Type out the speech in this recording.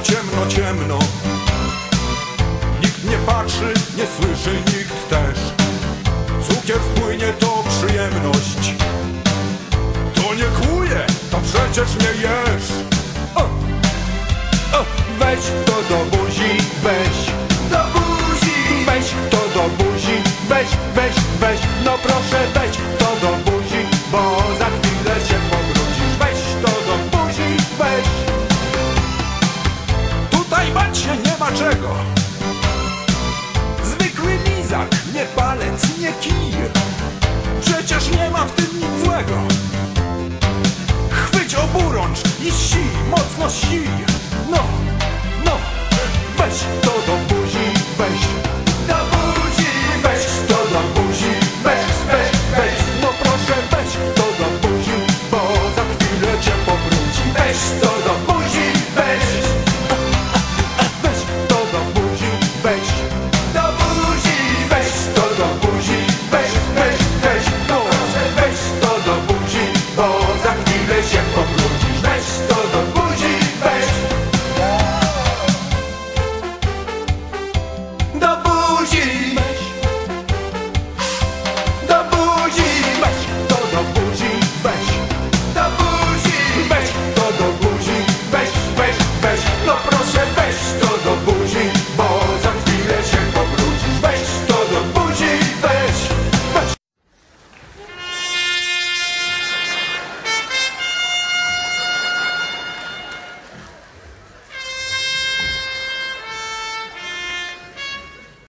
ciemno Nikt nie patrzy, nie słyszy, nikt też. Cukier wpłynie to przyjemność. To nie kłuje, to przecież nie jesz. O, o, Weź to do buzi, weź. Do buzi. Weź to do buzi, weź, weź, palec, nie kij Przecież nie ma w tym nic złego. Chwyć oburącz i si, mocno si. No, no, weź to do buzi, weź